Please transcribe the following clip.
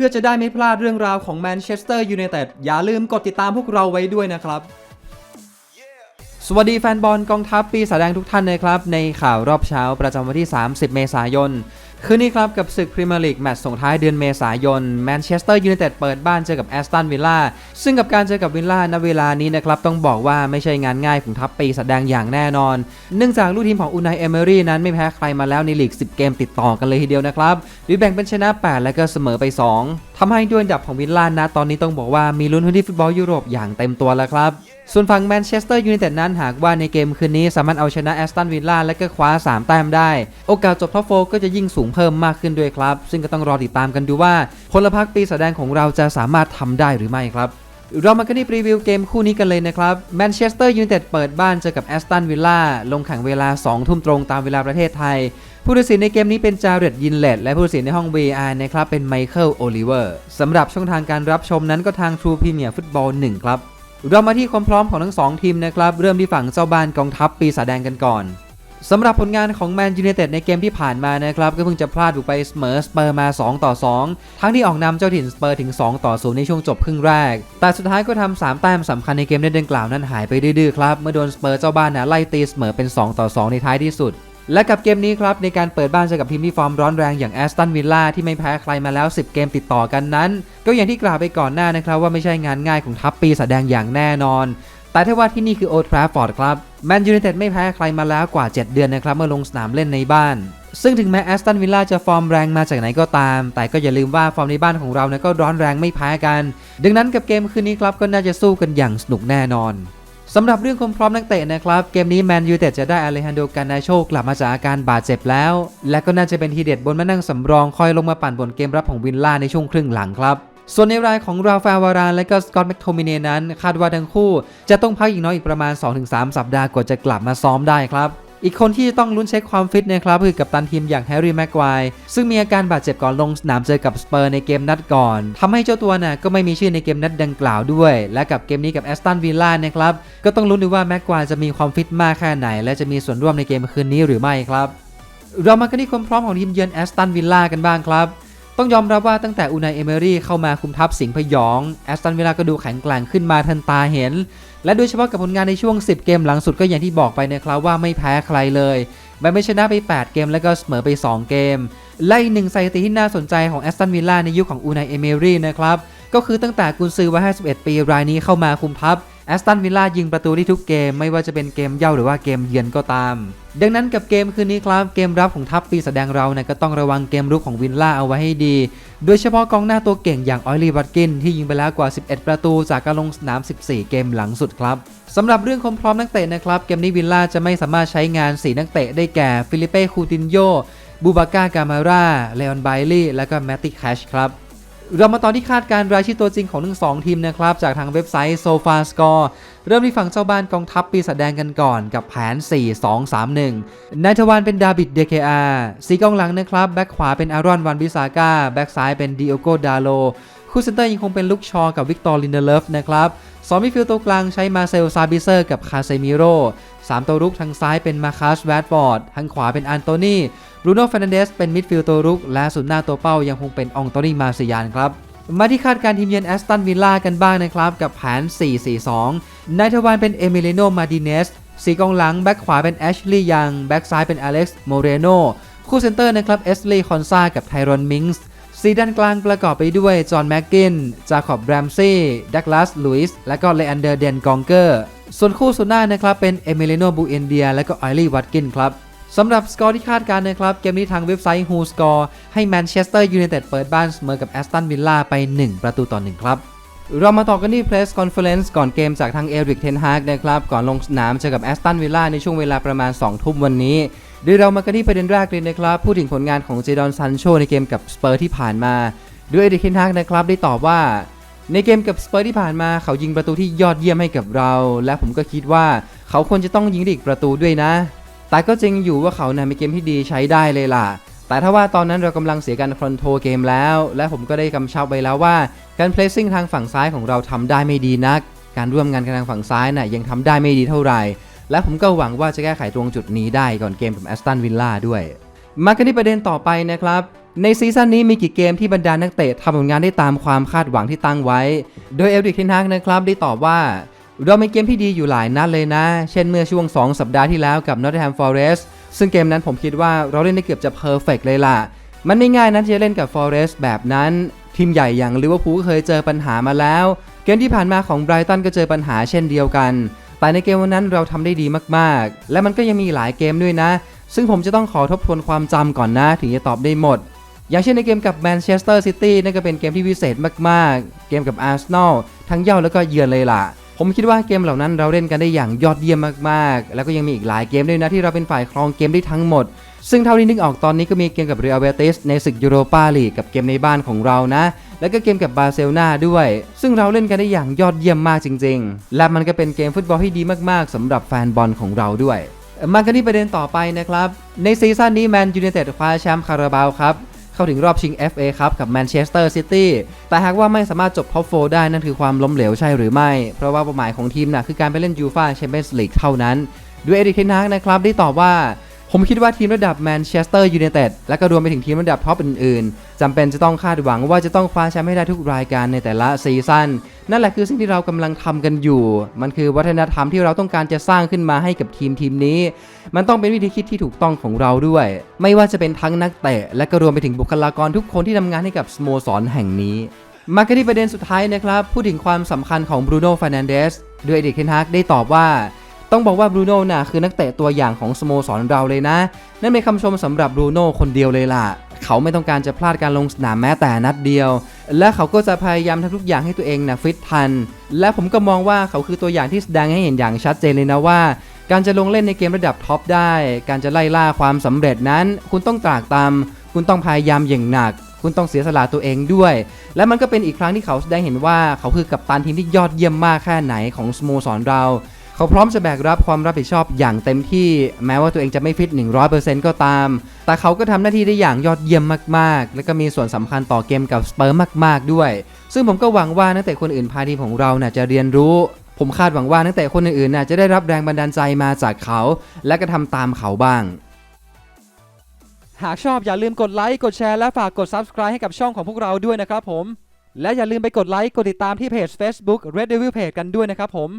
พื่อจะได้ไม่พลาดเรื่องราวของแมนเชสเตอร์ยูไนเต็ดอย่าลืมกดติดตามพวกเราไว้ด้วยนะครับ สวัสดีแฟนบอลกองทัพปีศาจแดงทุกท่านนะครับ ในข่าวรอบเช้าประจำวันที่ 30 เมษายน คืนนี้ครับกับศึกพรีเมียร์ลีกแมตช์ส่งท้ายเดือนเมษายนแมนเชสเตอร์ยูไนเต็ดเปิดบ้านเจอกับแอสตันวิลล่าซึ่งกับการเจอกับวิลล่าณเวลานี้นะครับต้องบอกว่าไม่ใช่งานง่ายของทัพปีศาจแดงอย่างแน่นอน เนื่องจากลูกทีมของอูนายเอเมอรี่นั้นไม่แพ้ใครมาแล้วในลีก 10 เกมติดต่อกันเลยทีเดียวนะครับดยแบ่งเป็นชนะ 8 และก็เสมอไป 2ทำให้ด้วยอันดับของวิลล่านะตอนนี้ต้องบอกว่ามีลุ้นพื้นที่ฟุตบอลยุโรปอย่างเต็มตัวแล้วครับ ส่วนฝั่งแมนเชสเตอร์ยูไนเต็ดนั้นหากว่าในเกมคืนนี้สามารถเอาชนะแอสตันวิลล่าและก็คว้า 3 แต้มได้ โอกาสจบท็อปโฟก็จะยิ่งสูงเพิ่มมากขึ้นด้วยครับ ซึ่งก็ต้องรอติดตามกันดูว่าพลพรรคปีแสดงของเราจะสามารถทำได้หรือไม่ครับเรามากันที่รีวิวเกมคู่นี้กันเลยนะครับแมนเชสเตอร์ยูไนเต็ดเปิดบ้านเจอกับแอสตันวิลล่าลงแข่งเวลา 2 ทุ่มตรงตามเวลาประเทศไทย ผู้ตัดสินในเกมนี้เป็นจาเรตยินเลตและผู้ตัดสินในห้อง VR นะครับเป็นไมเคิลโอลิเวอร์สำหรับช่องทางการรับชมนั้นก็ทาง True Premier Football 1 ครับ เรามาที่ความพร้อมของทั้ง 2 ทีมนะครับ เริ่มที่ฝั่งเจ้าบ้านกองทัพปีศาจแดงกันก่อนสำหรับผลงานของแมนยู i นเต็ดในเกมที่ผ่านมานะครับ ก็เพิ่งจะพลาดบุกไปเสมอสเปอร์มา 2 ต่อ 2 ทั้งที่ออกนำเจ้าถิ่นสเปอร์ถึง 2 ต่อ 0 ในช่วงจบครึ่งแรก แต่สุดท้ายก็ทำ3แต้มสำคัญในเกมในดังกล่าวนั้นหายไปดื้อๆครับ เมื่อโดนสเปอร์เจ้าบ้านนะไล่ตีเสมอเป็น 2 ต่อ 2 ในท้ายที่สุด และกับเกมนี้ครับในการเปิดบ้านเจอกับทีมที่ฟอร์มร้อนแรงอย่างแอสตันวิลล่าที่ไม่แพ้ใครมาแล้ว 10 เกมติดต่อกันนั้น ก็อย่างที่กล่าวไปก่อนหน้านะครับว่าไม่ใช่งานง่ายของทัพปีศาจแดงอย่างแน่นอน แต่ถ้าว่าที่นี่คือโอทราฟอร์ดครับแมนยู i นเต็ดไม่แพ้ใครมาแล้วกว่า 7 เดือนนะครับเมื่อลงสนามเล่นในบ้าน ซึ่งถึงแม้แอสตันวิลล่าจะฟอร์มแรงมาจากไหนก็ตาม แต่ก็อย่าลืมว่าฟอร์มในบ้านของเราเนี่ยก็ร้อนแรงไม่แพ้กัน ดังนั้นกับเกมคืนนี้ครับก็น่าจะสู้กันอย่างสนุกแน่นอน สำหรับเรื่องความพร้อมนักเตะนะครับ เกมนี้แมนยูเต็ดจะได้อเลฮันโดกานาโชกลับมาจากอาการบาดเจ็บแล้ว และก็น่าจะเป็นทีเด็ดบนมานั่งสำรองคอยลงมาปั่นบนเกมรับของวินล่าในช่วงครึ่งหลังครับ ส่วนในรายของราฟาวารานและก็สกอตแมคโทมิเนนั้น คาดว่าทั้งคู่ จะต้องพักอีกน้อยอีกประมาณ 2-3 สัปดาห์กว่าจะกลับมาซ้อมได้ครับ อีกคนที่จะต้องลุ้นเช็คความฟิตนะครับคือกับตันทีมอย่างแฮร์รี่แม็กควายซึ่งมีอาการบาดเจ็บก่อนลงสนามเจอกับสเปอร์ในเกมนัดก่อนทำให้เจ้าตัวน่ะก็ไม่มีชื่อในเกมนัดดังกล่าวด้วย และกับเกมนี้กับแอสตันวิลล่านะครับก็ต้องลุ้นดูว่าแม็กควายจะมีความฟิตมากแค่ไหน และจะมีส่วนร่วมในเกมคืนนี้หรือไม่ครับ เรามากันที่ความพร้อมของทีมเยือนแอสตันวิลล่ากันบ้างครับ ต้องยอมรับว่าตั้งแต่อูนายเอเมอรี่เข้ามาคุมทัพสิงห์พยองแอสตันวิลล่าก็ดูแข็งแกร่งขึ้นมาทันตาเห็น และโดยเฉพาะกับผลงานในช่วง 10 เกมหลังสุดก็อย่างที่บอกไปนะครับว่าไม่แพ้ใครเลยแม้ไม่ชนะไป 8 เกมแล้วก็เสมอไป 2 เกม และอีกหนึ่งสถิติที่น่าสนใจของแอสตันวิลล่าในยุคของอูนายเอเมอรี่นะครับก็คือตั้งแต่กุนซือวัย51 ปีรายนี้เข้ามาคุมทัพ แอสตันวิลล่ายิงประตูที่ทุกเกมไม่ว่าจะเป็นเกมเย่าหรือว่าเกมเยือนก็ตาม ดังนั้นกับเกมคืนนี้ครับเกมรับของทัพปีแสดงเราเนี่ยก็ต้องระวังเกมรุกของวิลล่าเอาไว้ให้ดี โดยเฉพาะกองหน้าตัวเก่งอย่างออยลีวัตกินที่ยิงไปแล้วกว่า 11 ประตูจากการลงสนาม 14 เกมหลังสุดครับสำหรับเรื่องความพร้อมนักเตะนะครับเกมนี้วิลล่าจะไม่สามารถใช้งาน 4 นักเตะได้แก่ฟิลิเป้คูตินโยบูบาก้ากามาร่าเลออนไบลี่และก็แมตติแคชครับ เรามาตอนที่คาดการรายชื่อตัวจริงของทั้งสองทีมนะครับ จากทางเว็บไซต์ Sofa Score เริ่มที่ฝั่งเจ้าบ้านกองทัพปีศาจแดงกันก่อนกับแผน 4-2-3-1 นายทวารเป็นดาบิดเดเคอาสีกองหลังนะครับ แบ็คขวาเป็นอารอนวันบิซาก้า แบ็คซ้ายเป็นดิโอโกดาโล คู่เซนเตอร์ยังคงเป็นลุกชอกับวิกตอร์ลินเดเลฟนะครับสองมิดฟิลด์ตัวกลางใช้มาเซลซาบิเซอร์กับคาเซมิโร่สามตัวรุกทางซ้ายเป็นมาคัสแวดฟอร์ด ทางขวาเป็นอันโตนี รูโน่เฟรนันเดสเป็นมิดฟิลด์ตัวรุก และสุดหน้าตัวเป้ายังคงเป็นองโตนีมาซียานครับมาที่คาดการทีมเยือนแอสตันวิลล่ากันบ้างนะครับ กับแผน 4-4-2 นายทวารเป็นเอมิเลโนมาดิเนสสีกองหลัง แบ็คขวาเป็นแอชลีย์ยัง แบ็คซ้ายเป็นอเล็กซ์โมเรโนคู่เซนเตอร์นะครับเอสลีย์คอนซากับไทรอนมิงส์สีด้านกลางประกอบไปด้วย จอห์นแม็กกิน จาคอบแรมซี่ดักลาสลุยส์และก็เลอันเดอร์เดนกองเกอร์ ส่วนคู่สุดหน้านะครับเป็นเอมิเลโนบูเอนเดีย และก็ไอรีวัตกินครับ สำหรับสกอร์ที่คาดการณ์นะครับ เกมนี้ทางเว็บไซต์ Who Score ให้แมนเชสเตอร์ยูไนเต็ดเปิดบ้านเสมอกับแอสตันวิลล่าไป 1 ประตูต่อ 1 ครับ เรามาต่อกันที่ Press Conference ก่อนเกมจากทางเอริกเทนฮากนะครับ ก่อนลงสนามเจอกับแอสตันวิลล่าในช่วงเวลาประมาณ 2 ทุ่มวันนี้โดยเรามากันที่ประเด็นแรกเลยนะครับ พูดถึงผลงานของเจดอนซันโชในเกมกับสเปอร์ที่ผ่านมาโดยเอริกเทนฮากนะครับได้ตอบว่า ในเกมกับสเปอร์ที่ผ่านมาเขายิงประตูที่ยอดเยี่ยมให้กับเรา และผมก็คิดว่าเขาควรจะต้องยิงอีกประตูด้วยนะ แต่ก็จริงอยู่ว่าเขานะ่ะมีเกมที่ดีใช้ได้เลยล่ะ แต่ถ้าว่าตอนนั้นเรากำลังเสียการคอนโทรเกมแล้ว และผมก็ได้กำชับไว้แล้วว่า การเพลสซิ่งทางฝั่งซ้ายของเราทำได้ไม่ดีนัก การร่วมงานกันทางฝั่งซ้ายน่ะยังทำได้ไม่ดีเท่าไหร่ และผมก็หวังว่าจะแก้ไขตรงจุดนี้ได้ก่อนเกมกับแอสตันวิลล่าด้วย มากันที่ประเด็นต่อไปนะครับในซีซั่นนี้มีกี่เกมที่บรรดานักเตะทำผลงานได้ตามความคาดหวังที่ตั้งไว้ โดยเอลดิกเทนฮากนะครับได้ตอบว่า เรามีเกมที่ดีอยู่หลายนัดเลยนะ เช่นเมื่อช่วง 2 สัปดาห์ที่แล้วกับ Nottingham Forest ซึ่งเกมนั้นผมคิดว่าเราเล่นได้เกือบจะเพอร์เฟกเลยล่ะ มันไม่ง่ายนะที่จะเล่นกับ Forest แบบนั้น ทีมใหญ่อย่างลิเวอร์พูลก็เคยเจอปัญหามาแล้ว เกมที่ผ่านมาของไบรตันก็เจอปัญหาเช่นเดียวกัน แต่ในเกมวันนั้นเราทำได้ดีมากๆ และมันก็ยังมีหลายเกมด้วยนะ ซึ่งผมจะต้องขอทบทวนความจำก่อนนะถึงจะตอบได้หมด อย่างเช่นในเกมกับแมนเชสเตอร์ซิตี้นั่นก็เป็นเกมที่พิเศษมากๆ เกมกับอาร์เซนอลทั้งเย่าแล้วก็เยือนเลยล่ะ ผมคิดว่าเกมเหล่านั้นเราเล่นกันได้อย่างยอดเยี่ยมมากๆ แล้วก็ยังมีอีกหลายเกมด้วยนะที่เราเป็นฝ่ายครองเกมได้ทั้งหมด ซึ่งเท่าที่นึกออกตอนนี้ก็มีเกมกับเรอัลเบติสในศึกยูโรปาลีกกับเกมในบ้านของเรานะแล้วก็เกมกับบาร์เซลนาด้วย ซึ่งเราเล่นกันได้อย่างยอดเยี่ยมมากจริง ๆ และมันก็เป็นเกมฟุตบอลที่ดีมากๆสำหรับแฟนบอลของเราด้วย มากันที่ประเด็นต่อไปนะครับ ในซีซั่นนี้แมนยูไนเต็ดคว้าแชมป์คาราบาวครับ เข้าถึงรอบชิง FA ครับกับแมนเชสเตอร์ซิตี้แต่หากว่าไม่สามารถจบท็อปโฟได้นั่นคือความล้มเหลวใช่หรือไม่ เพราะว่าเป้าหมายของทีมน่ะคือการไปเล่นยูฟาแชมเปี้ยนส์ลีกเท่านั้นด้วยเอริกเทนฮากนะครับได้ตอบว่า ผมคิดว่าทีมระดับแมนเชสเตอร์ยูไนเต็ดและก็รวมไปถึงทีมระดับท็อปอื่นๆจำเป็นจะต้องคาดหวังว่าจะต้องคว้าแชมป์ให้ได้ทุกรายการในแต่ละซีซั่นนั่นแหละคือสิ่งที่เรากำลังทำกันอยู่ มันคือวัฒนธรรมที่เราต้องการจะสร้างขึ้นมาให้กับทีมทีมนี้ มันต้องเป็นวิธีคิดที่ถูกต้องของเราด้วย ไม่ว่าจะเป็นทั้งนักเตะ และก็รวมไปถึงบุคลากรทุกคนที่ทำงานให้กับสโมสรแห่งนี้ มากันที่ประเด็นสุดท้ายนะครับ พูดถึงความสำคัญของบรูโน่ฟานันเดสโดยเอดิกเทนฮากได้ตอบว่า ต้องบอกว่าบรูโน่น่ะคือนักเตะตัวอย่างของสโมสรเราเลยนะ นั่นเป็นคำชมสำหรับบรูโน่คนเดียวเลยล่ะ เขาไม่ต้องการจะพลาดการลงสนามแม้แต่นัดเดียว และเขาก็จะพยายามทำทุกอย่างให้ตัวเองนะฟิตทัน และผมก็มองว่าเขาคือตัวอย่างที่แสดงให้เห็นอย่างชัดเจนเลยนะว่า การจะลงเล่นในเกมระดับท็อปได้ การจะไล่ล่าความสำเร็จนั้น คุณต้องตรากตามคุณต้องพยายามอย่างหนักคุณต้องเสียสละตัวเองด้วย และมันก็เป็นอีกครั้งที่เขาแสดงเห็นว่าเขาคือกัปตันทีมที่ยอดเยี่ยมมากแค่ไหนของสโมสรเรา เขาพร้อมจะแบกรับความรับผิดชอบอย่างเต็มที่แม้ว่าตัวเองจะไม่ฟิต 100%ก็ตาม แต่เขาก็ทำหน้าที่ได้อย่างยอดเยี่ยมมากๆ และก็มีส่วนสำคัญต่อเกมกับสเปอร์มาก ๆ ด้วย ซึ่งผมก็หวังว่านักเตะคนอื่นภายทีมของเราน่ะจะเรียนรู้ ผมคาดหวังว่านักเตะคนอื่นๆน่ะจะได้รับแรงบันดาลใจมาจากเขา และก็ทำตามเขาบ้างหากชอบอย่าลืมกดไลค์ กดแชร์ และฝากกด Subscribe ให้กับช่องของพวกเราด้วยนะครับผม และอย่าลืมไปกดไลค์ กดติดตามที่เพจ Facebook Red Devil Page กันด้วยนะครับผม